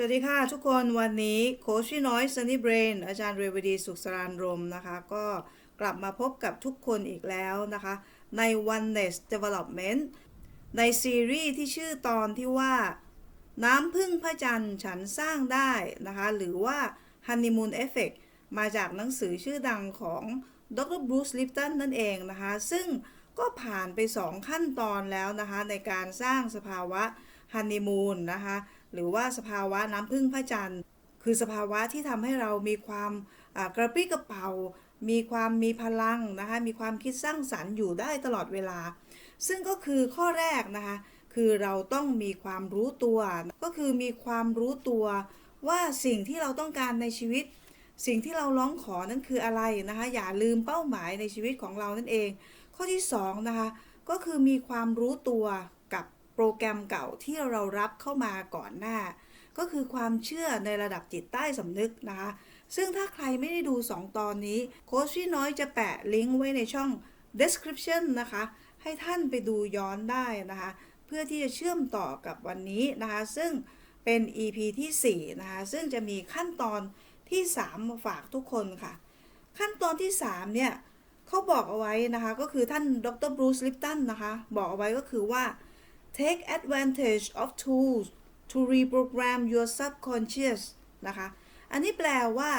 สวัสดีค่ะทุกคนวันนี้โคชพี่น้อยซันนี่เบรนอาจารย์เรวดีสุขสรานรมนะคะ ก็กลับมาพบกับทุกคนอีกแล้วนะคะ ใน Oneness Development ในซีรีส์ที่ชื่อตอนที่ว่า น้ำพึ่งพระจันทร์ฉันสร้างได้นะคะ หรือว่า Honeymoon Effect มาจากหนังสือชื่อดังของดรบรูซลิปตันนั่นเองนะคะ ซึ่งก็ผ่านไป 2 ขั้นตอนแล้วนะคะ ในการสร้างสภาวะฮันนีมูนนะคะ หรือว่าสภาวะน้ำพึ่งพระจันทร์ คือสภาวะที่ทำให้เรามีความกระปรี้กระเป๋า มีความมีพลังนะคะ มีความคิดสร้างสรรค์อยู่ได้ตลอดเวลา ซึ่งก็คือข้อแรกนะคะ คือเราต้องมีความรู้ตัว ก็คือมีความรู้ตัวว่าสิ่งที่เราต้องการในชีวิต สิ่งที่เราร้องขอนั้นคืออะไรนะคะ อย่าลืมเป้าหมายในชีวิตของเรานั่นเอง ข้อที่สองนะคะ ก็คือมีความรู้ตัว โปรแกรมเก่าที่เรารับเข้ามาก่อนหน้า ก็คือความเชื่อในระดับจิตใต้สำนึกนะคะ ซึ่งถ้าใครไม่ได้ดู 2 ตอนนี้ โค้ชพี่น้อยจะแปะลิงก์ไว้ในช่อง description นะคะ ให้ท่านไปดูย้อนได้นะคะ เพื่อที่จะเชื่อมต่อกับวันนี้นะคะ ซึ่งเป็น EP ที่4นะคะ ซึ่งจะมีขั้นตอนที่ 3 มาฝากทุกคนค่ะ ขั้นตอนที่ 3 เนี่ยเขาบอกเอาไว้นะคะ ก็คือท่านดรบรูซลิปตันนะคะ บอกเอาไว้ก็คือว่า take advantage of tools to reprogram your subconscious นะคะ อันนี้แปลว่า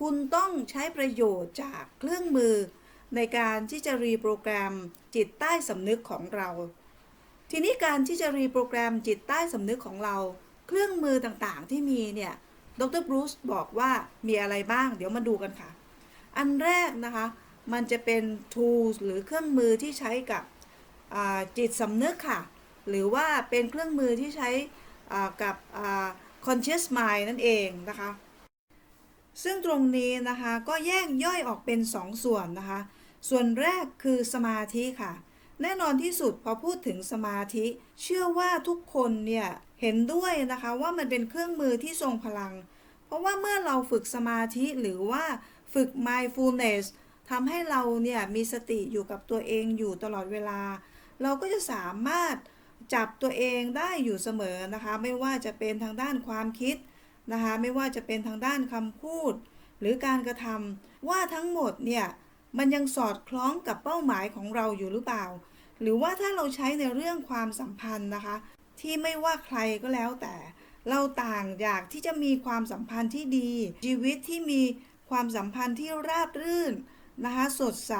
คุณต้องใช้ประโยชน์จากเครื่องมือ ในการที่จะรีโปรแกรมจิตใต้สำนึกของเรา ทีนี้การที่จะรีโปรแกรมจิตใต้สำนึกของเรา เครื่องมือต่างๆที่มีเนี่ย ดรบรูซบอกว่ามีอะไรบ้าง เดี๋ยวมาดูกันค่ะ อันแรกนะคะ มันจะเป็น tools หรือเครื่องมือที่ใช้กับจิตสำนึกค่ะ หรือว่าเป็นเครื่องมือที่ใช้กับ conscious mind นั่นเองนะคะ ซึ่งตรงนี้นะคะก็แยกย่อยออกเป็น2ส่วนนะคะ ส่วนแรกคือสมาธิค่ะ แน่นอนที่สุดพอพูดถึงสมาธิ เชื่อว่าทุกคนเนี่ยเห็นด้วยนะคะว่ามันเป็นเครื่องมือที่ทรงพลัง เพราะว่าเมื่อเราฝึกสมาธิหรือว่าฝึก mindfulness ทำให้เราเนี่ยมีสติอยู่กับตัวเองอยู่ตลอดเวลา เราก็จะสามารถ จับตัวเองได้อยู่เสมอนะคะ ไม่ว่าจะเป็นทางด้านความคิดนะคะ ไม่ว่าจะเป็นทางด้านคำพูด หรือการกระทำว่าทั้งหมดเนี่ยมันยังสอดคล้องกับเป้าหมายของเราอยู่หรือเปล่า หรือว่าถ้าเราใช้ในเรื่องความสัมพันธ์นะคะ ที่ไม่ว่าใครก็แล้วแต่ เราต่างอยากที่จะมีความสัมพันธ์ที่ดี ชีวิตที่มีความสัมพันธ์ที่ราบรื่นนะคะ สดใส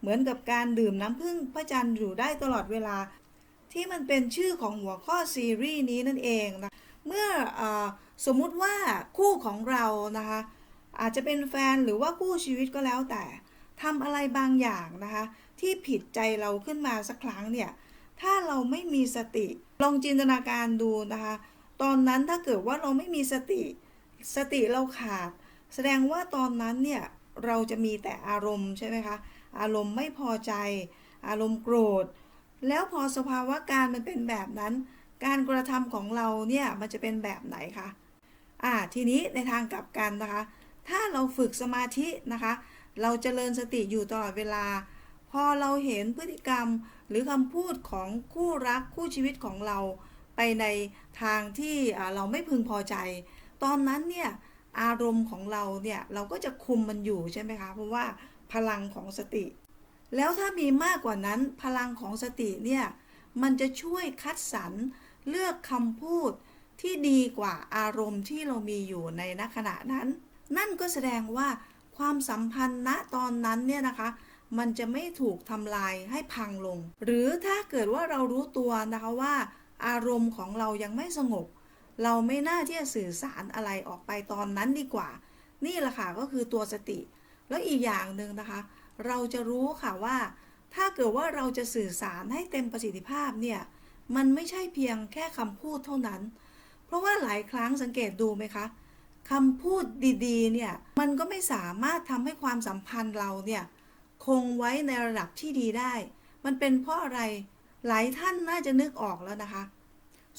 เหมือนกับการดื่มน้ำผึ้งพระจันทร์อยู่ได้ตลอดเวลา ที่มันเป็นชื่อของหัวข้อซีรีส์นี้นั่นเองนะเมื่ออสมมุติว่าคู่ของเรานะคะอาจจะเป็นแฟนหรือว่าคู่ชีวิตก็แล้วแต่ทำอะไรบางอย่างนะคะ ที่ผิดใจเราขึ้นมาสักครั้งเนี่ยถ้าเราไม่มีสติลองจินตนาการดูนะคะ ตอนนั้นถ้าเกิดว่าเราไม่มีสติ สติเราขาด แสดงว่าตอนนั้นเนี่ยเราจะมีแต่อารมณ์ใช่ไหมคะอารมณ์ไม่พอใจ อารมณ์โกรธ แล้วพอสภาวะการมันเป็นแบบนั้น การกระทำของเราเนี่ยมันจะเป็นแบบไหนคะอ่าทีนี้ในทางกลับกันนะคะ ถ้าเราฝึกสมาธินะคะ เราจเจริญสติอยู่ตลอดเวลา พอเราเห็นพฤติกรรมหรือคำพูดของคู่รักคู่ชีวิตของเรา ไปในทางที่เราไม่พึงพอใจ ตอนนั้นเนี่ยอารมณ์ของเราเนี่ยเราก็จะคุมมันอยู่ใช่ไหมคะ เพราะว่าพลังของสติ แล้วถ้ามีมากกว่านั้นพลังของสติเนี่ย มันจะช่วยคัดสรรเลือกคำพูดที่ดีกว่าอารมณ์ที่เรามีอยู่ในณขณะนั้น นั่นก็แสดงว่าความสัมพันธ์ณตอนนั้นเนี่ยนะคะ มันจะไม่ถูกทำลายให้พังลง หรือถ้าเกิดว่าเรารู้ตัวนะคะว่า อารมณ์ของเรายังไม่สงบ เราไม่น่าที่จะสื่อสารอะไรออกไปตอนนั้นดีกว่า นี่แหละค่ะก็คือตัวสติ แล้วอีกอย่างหนึ่งนะคะ เราจะรู้ค่ะว่า ถ้าเกิดว่าเราจะสื่อสารให้เต็มประสิทธิภาพเนี่ยมันไม่ใช่เพียงแค่คำพูดเท่านั้น เพราะว่าหลายครั้งสังเกตดูไหมคะคำพูดดีๆเนี่ยมันก็ไม่สามารถทำให้ความสัมพันธ์เราเนี่ยคงไว้ในระดับที่ดีได้ มันเป็นเพราะอะไรหลายท่านน่าจะนึกออกแล้วนะคะ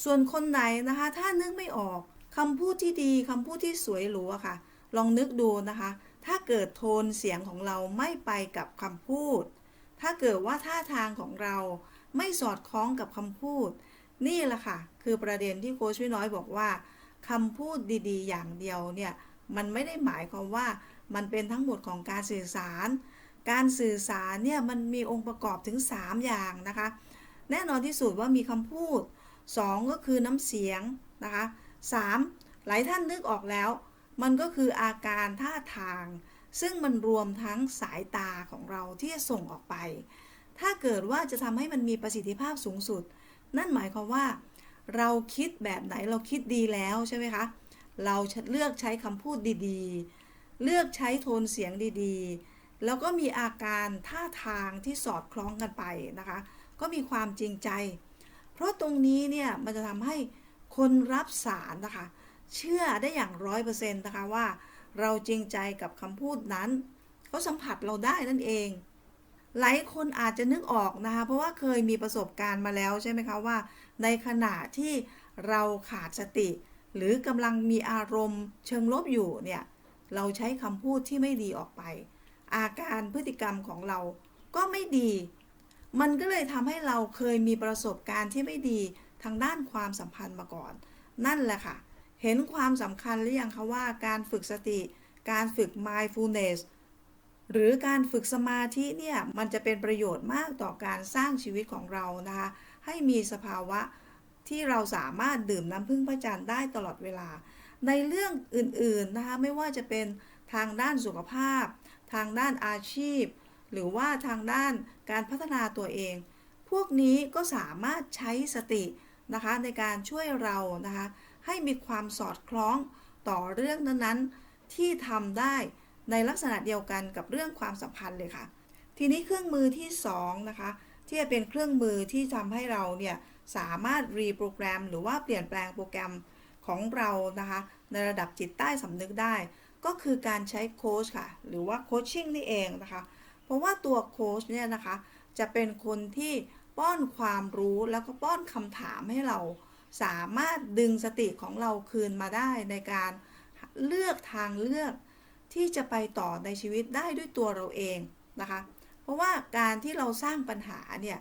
ส่วนคนไหนนะคะถ้านึกไม่ออกคำพูดที่ดีคำพูดที่สวยหรูอะค่ะ ลองนึกดูนะคะ ถ้าเกิดโทนเสียงของเราไม่ไปกับคำพูด ถ้าเกิดว่าท่าทางของเราไม่สอดคล้องกับคำพูด นี่แหละค่ะ คือประเด็นที่โค้ชพี่น้อยบอกว่าคำพูดดีๆ อย่างเดียวเนี่ย มันไม่ได้หมายความว่ามันเป็นทั้งหมดของการสื่อสาร การสื่อสารเนี่ยมันมีองค์ประกอบถึง 3 อย่างนะคะ แน่นอนที่สุดว่ามีคำพูด 2 ก็คือน้ำเสียงนะคะ 3. หลายท่านนึกออกแล้ว มันก็คืออาการท่าทาง ซึ่งมันรวมทั้งสายตาของเราที่จะส่งออกไป ถ้าเกิดว่าจะทำให้มันมีประสิทธิภาพสูงสุด นั่นหมายความว่า เราคิดแบบไหนเราคิดดีแล้วใช่ไหมคะ เราเลือกใช้คำพูดดีๆ เลือกใช้โทนเสียงดีๆ แล้วก็มีอาการท่าทางที่สอดคล้องกันไปนะคะ ก็มีความจริงใจ เพราะตรงนี้เนี่ยมันจะทำให้คนรับสารนะคะ เชื่อได้อย่างร้อยเปอร์เซ็นต์นะคะว่า เราจริงใจกับคำพูดนั้น เขาสัมผัสเราได้นั่นเอง หลายคนอาจจะนึกออกนะคะ เพราะว่าเคยมีประสบการณ์มาแล้วใช่ไหมคะว่า ในขณะที่เราขาดสติ หรือกำลังมีอารมณ์ เชิงลบอยู่เนี่ยเราใช้คำพูดที่ไม่ดีออกไป อาการพฤติกรรมของเราก็ไม่ดี มันก็เลยทำให้เราเคยมีประสบการณ์ที่ไม่ดีทางด้านความสัมพันธ์มาก่อน นั่นแหละค่ะ เห็นความสำคัญหรือยังคะว่าการฝึกสติ การฝึก mindfulness หรือการฝึกสมาธิเนี่ยมันจะเป็นประโยชน์มากต่อการสร้างชีวิตของเรานะคะให้มีสภาวะที่เราสามารถดื่มน้ำพึ่งพระจันทร์ได้ตลอดเวลา ในเรื่องอื่นๆนะคะไม่ว่าจะเป็นทางด้านสุขภาพ ทางด้านอาชีพ หรือว่าทางด้านการพัฒนาตัวเอง พวกนี้ก็สามารถใช้สตินะคะในการช่วยเรานะคะ ให้มีความสอดคล้องต่อเรื่องนั้นๆ ที่ทำได้ในลักษณะเดียวกันกับเรื่องความสัมพันธ์เลยค่ะ ทีนี้เครื่องมือที่2นะคะที่จะเป็นเครื่องมือที่ทำให้เราเนี่ยสามารถรีโปรแกรม หรือว่าเปลี่ยนแปลงโปรแกรมของเรานะคะในระดับจิตใต้สำนึกได้ ก็คือการใช้โค้ชค่ะหรือว่าโคชชิ่งนี่เองนะคะเพราะว่าตัวโค้ชเนี่ยนะคะจะเป็นคนที่ป้อนความรู้แล้วก็ป้อนคำถามให้เรา สามารถดึงสติของเราคืนมาได้ในการเลือกทางเลือกที่จะไปต่อในชีวิตได้ด้วยตัวเราเองนะคะ เพราะว่าการที่เราสร้างปัญหาเนี่ย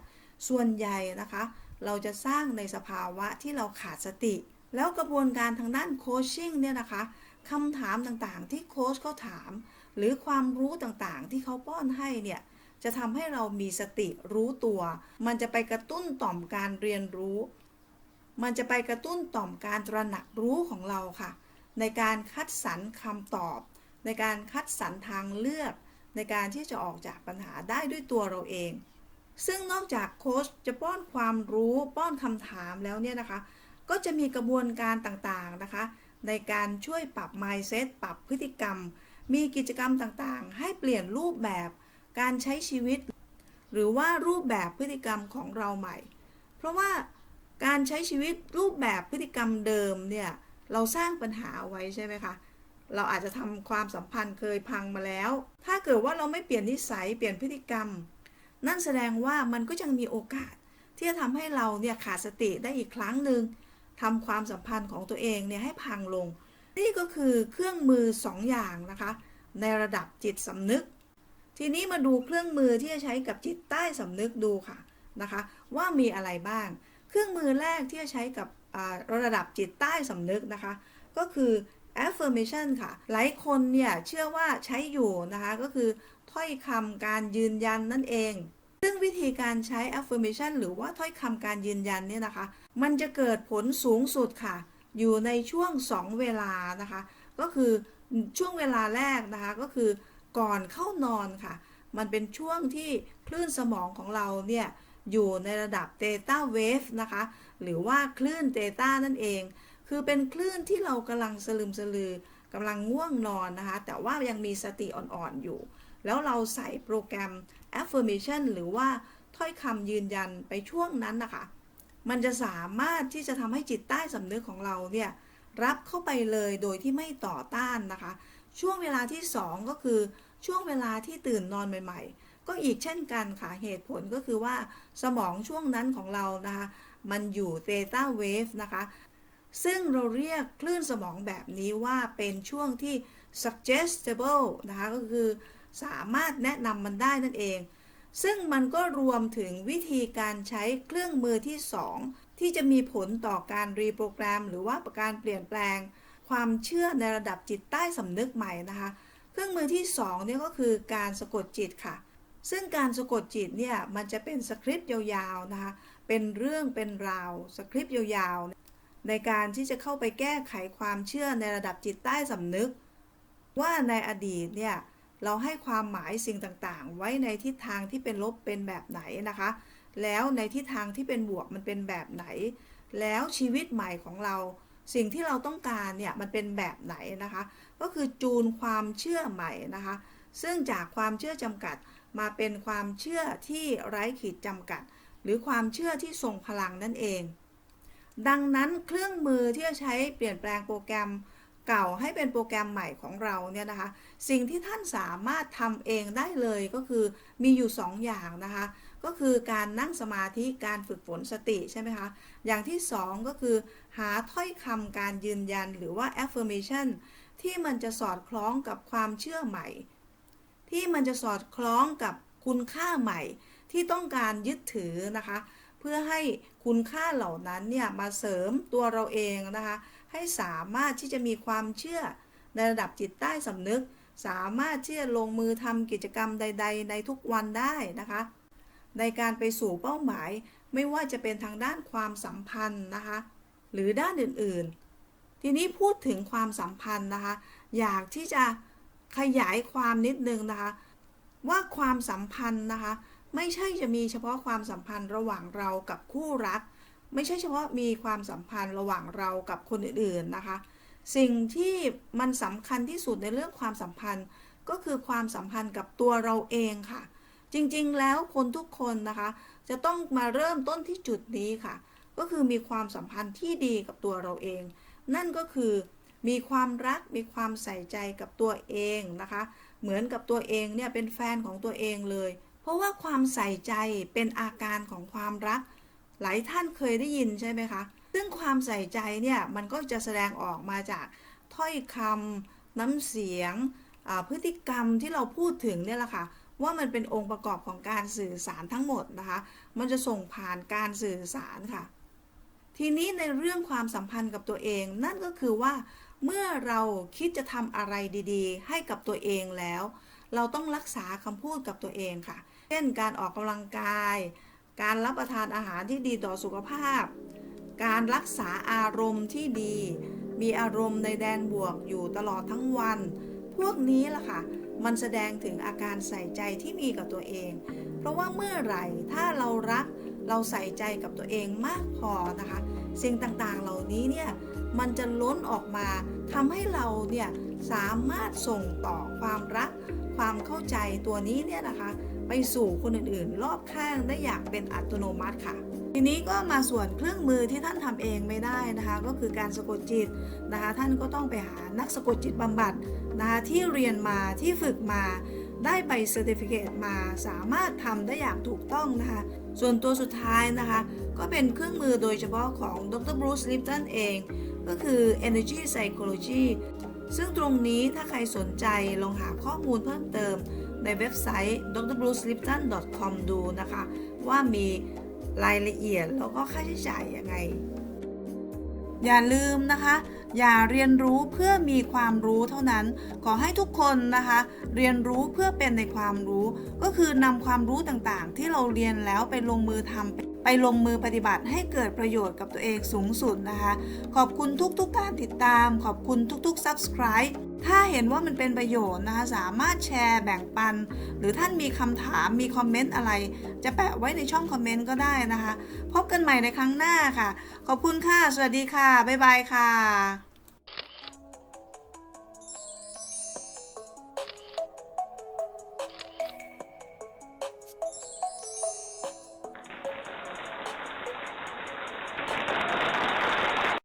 ส่วนใหญ่นะคะ เราจะสร้างในสภาวะที่เราขาดสติ แล้วกระบวนการทางด้านโคชชิ่งเนี่ยนะคะคำถามต่างๆ ที่โค้ชเขาถาม หรือความรู้ต่างๆ ที่เขาป้อนให้เนี่ยจะทำให้เรามีสติรู้ตัว มันจะไปกระตุ้นต่อมการเรียนรู้ มันจะไปกระตุ้นต่อมการตระหนักรู้ของเราค่ะ ในการคัดสรรคำตอบ ในการคัดสรรทางเลือก ในการที่จะออกจากปัญหาได้ด้วยตัวเราเอง ซึ่งนอกจากโค้ชจะป้อนความรู้ป้อนคำถามแล้วเนี่ยนะคะ ก็จะมีกระบวนการต่างๆนะคะ ในการช่วยปรับ mindset ปรับพฤติกรรม มีกิจกรรมต่างๆ ให้เปลี่ยนรูปแบบการใช้ชีวิต หรือว่ารูปแบบพฤติกรรมของเราใหม่ เพราะว่า การใช้ชีวิตรูปแบบพฤติกรรมเดิมเนี่ยเราสร้างปัญหาไว้ใช่ไหมคะ เราอาจจะทำความสัมพันธ์เคยพังมาแล้ว ถ้าเกิดว่าเราไม่เปลี่ยนนิสัยเปลี่ยนพฤติกรรม นั่นแสดงว่ามันก็ยังมีโอกาส ที่จะทำให้เราเนี่ยขาดสติได้อีกครั้งหนึ่งทำความสัมพันธ์ของตัวเองเนี่ยให้พังลง นี่ก็คือเครื่องมือสองอย่างนะคะ ในระดับจิตสำนึก ทีนี้มาดูเครื่องมือที่จะใช้กับจิตใต้สำนึกดูค่ะนะคะ ว่ามีอะไรบ้าง เครื่องมือแรกที่จะใช้กับระดับจิตใต้สำนึกนะคะ ก็คือ affirmation ค่ะ หลายคนเนี่ยเชื่อว่าใช้อยู่นะคะ ก็คือถ้อยคำการยืนยันนั่นเอง ซึ่งวิธีการใช้ affirmation หรือว่าถ้อยคำการยืนยันเนี่ยนะคะ มันจะเกิดผลสูงสุดค่ะ อยู่ในช่วง 2 เวลานะคะ ก็คือช่วงเวลาแรกนะคะ ก็คือก่อนเข้านอนค่ะ มันเป็นช่วงที่คลื่นสมองของเราเนี่ย อยู่ในระดับ theta wave นะคะ หรือว่าคลื่น theta นั่นเอง คือเป็นคลื่นที่เรากำลังสลืมสลือกำลังง่วงนอนนะคะ แต่ว่ายังมีสติอ่อนๆอยู่ แล้วเราใส่โปรแกรม affirmation หรือว่าถ้อยคำยืนยันไปช่วงนั้นนะคะ มันจะสามารถที่จะทำให้จิตใต้สำนึกของเราเนี่ยรับเข้าไปเลยโดยที่ไม่ต่อต้านนะคะ ช่วงเวลาที่ 2 ก็คือช่วงเวลาที่ตื่นนอนใหม่ ๆ ก็อีกเช่นกันค่ะ เหตุผลก็คือว่าสมองช่วงนั้นของเรานะคะ มันอยู่ theta wave นะคะ ซึ่งเราเรียกคลื่นสมองแบบนี้ว่าเป็นช่วงที่ suggestible นะคะ ก็คือสามารถแนะนำมันได้นั่นเอง ซึ่งมันก็รวมถึงวิธีการใช้เครื่องมือที่ 2 ที่จะมีผลต่อการรีโปรแกรม หรือว่าการเปลี่ยนแปลง ความเชื่อในระดับจิตใต้สำนึกใหม่นะคะ เครื่องมือที่2เนี่ยก็คือการสะกดจิตค่ะ ซึ่งการสะกดจิตเนี่ยมันจะเป็นสคริปต์ยาวๆนะคะเป็นเรื่องเป็นราวสคริปต์ยาวๆ ในการที่จะเข้าไปแก้ไขความเชื่อในระดับจิตใต้สำนึก ว่าในอดีตเนี่ยเราให้ความหมายสิ่งต่างๆ ไว้ในทิศทางที่เป็นลบเป็นแบบไหนนะคะ แล้วในทิศทางที่เป็นบวกมันเป็นแบบไหน แล้วชีวิตใหม่ของเรา สิ่งที่เราต้องการเนี่ยมันเป็นแบบไหนนะคะ ก็คือจูนความเชื่อใหม่นะคะ ซึ่งจากความเชื่อจำกัด มาเป็นความเชื่อที่ไร้ขีดจำกัด หรือความเชื่อที่ทรงพลังนั่นเอง ดังนั้นเครื่องมือที่จะใช้เปลี่ยนแปลงโปรแกรมเก่าให้เป็นโปรแกรมใหม่ของเราเนี่ยนะคะ สิ่งที่ท่านสามารถทำเองได้เลยก็คือมีอยู่ 2ออย่างนะคะ ก็คือการนั่งสมาธิการฝึกฝนสติใช่ไหมคะ อย่างที่ 2 ก็คือหาถ้อยคำการยืนยันหรือว่า affirmation ที่มันจะสอดคล้องกับความเชื่อใหม่ ที่มันจะสอดคล้องกับคุณค่าใหม่ที่ต้องการยึดถือนะคะ เพื่อให้คุณค่าเหล่านั้นเนี่ยมาเสริมตัวเราเองนะคะ ให้สามารถที่จะมีความเชื่อในระดับจิตใต้สำนึก สามารถที่จะลงมือทำกิจกรรมใด ๆ ในทุกวันได้นะคะ ในการไปสู่เป้าหมาย ไม่ว่าจะเป็นทางด้านความสัมพันธ์นะคะ หรือด้านอื่นๆ ทีนี้พูดถึงความสัมพันธ์นะคะ อยากที่จะ ขยายความนิดนึงนะคะ ว่าความสัมพันธ์นะคะ ไม่ใช่จะมีเฉพาะความสัมพันธ์ระหว่างเรากับคู่รัก ไม่ใช่เฉพาะมีความสัมพันธ์ระหว่างเรากับคนอื่นๆนะคะ สิ่งที่มันสำคัญที่สุดในเรื่องความสัมพันธ์ก็คือความสัมพันธ์กับตัวเราเองค่ะ จริงๆ แล้วคนทุกคนนะคะ จะต้องมาเริ่มต้นที่จุดนี้ค่ะ ก็คือมีความสัมพันธ์ที่ดีกับตัวเราเอง นั่นก็คือ มีความรักมีความใส่ใจกับตัวเองนะคะ เหมือนกับตัวเองเนี่ยเป็นแฟนของตัวเองเลย เพราะว่าความใส่ใจเป็นอาการของความรัก หลายท่านเคยได้ยินใช่ไหมคะ ซึ่งความใส่ใจเนี่ยมันก็จะแสดงออกมาจากถ้อยคำน้ำเสียงพฤติกรรมที่เราพูดถึงเนี่ยแหละค่ะว่ามันเป็นองค์ประกอบของการสื่อสารทั้งหมดนะคะ มันจะส่งผ่านการสื่อสารค่ะ ทีนี้ในเรื่องความสัมพันธ์กับตัวเอง นั่นก็คือว่า เมื่อเราคิดจะทำอะไรดีๆ ให้กับตัวเองแล้ว เราต้องรักษาคำพูดกับตัวเองค่ะ เช่นการออกกำลังกาย การรับประทานอาหารที่ดีต่อสุขภาพ การรักษาอารมณ์ที่ดี มีอารมณ์ในแดนบวกอยู่ตลอดทั้งวัน พวกนี้ล่ะค่ะ มันแสดงถึงอาการใส่ใจที่มีกับตัวเอง เพราะว่าเมื่อไหร่ถ้าเรารักเราใส่ใจกับตัวเองมากพอนะคะ สิ่งต่างๆ เหล่านี้เนี่ย มันจะล้นออกมาทำให้เราเนี่ยสามารถส่งต่อความรัก ความเข้าใจตัวนี้เนี่ยนะคะ ไปสู่คนอื่นๆ รอบข้างได้อย่างเป็นอัตโนมัติค่ะ ทีนี้ก็มาส่วนเครื่องมือที่ท่านทำเองไม่ได้นะคะ ก็คือการสะกดจิตนะคะ ท่านก็ต้องไปหานักสะกดจิตบำบัดนะคะที่เรียนมาที่ฝึกมาได้ใบเซอร์ติฟิเคตมาสามารถทำได้อย่างถูกต้องนะคะ ส่วนตัวสุดท้ายนะคะ ก็เป็นเครื่องมือโดยเฉพาะของดรบรูซลิปตันเอง ก็คือ Energy Psychology ซึ่งตรงนี้ถ้าใครสนใจลองหาข้อมูลเพิ่มเติมในเว็บไซต์ drbrucelipton.com ดูนะคะ ว่ามีรายละเอียดแล้วก็ค่าใช้จ่ายยังไง อย่าลืมนะคะ อย่าเรียนรู้เพื่อมีความรู้เท่านั้น ขอให้ทุกคนนะคะ เรียนรู้เพื่อเป็นในความรู้ ก็คือนำความรู้ต่างๆ ที่เราเรียนแล้วไปลงมือทำ ไปลงมือปฏิบัติให้เกิดประโยชน์กับตัวเองสูงสุดนะคะ ขอบคุณทุกๆการติดตาม ขอบคุณทุกๆ subscribe ถ้าเห็นว่ามันเป็นประโยชน์นะคะสามารถแชร์แบ่งปัน หรือท่านมีคำถามมีคอมเมนต์อะไร จะแปะไว้ในช่องคอมเมนต์ก็ได้นะคะ พบกันใหม่ในครั้งหน้าค่ะ ขอบคุณค่ะ สวัสดีค่ะ บ๊ายบายค่ะ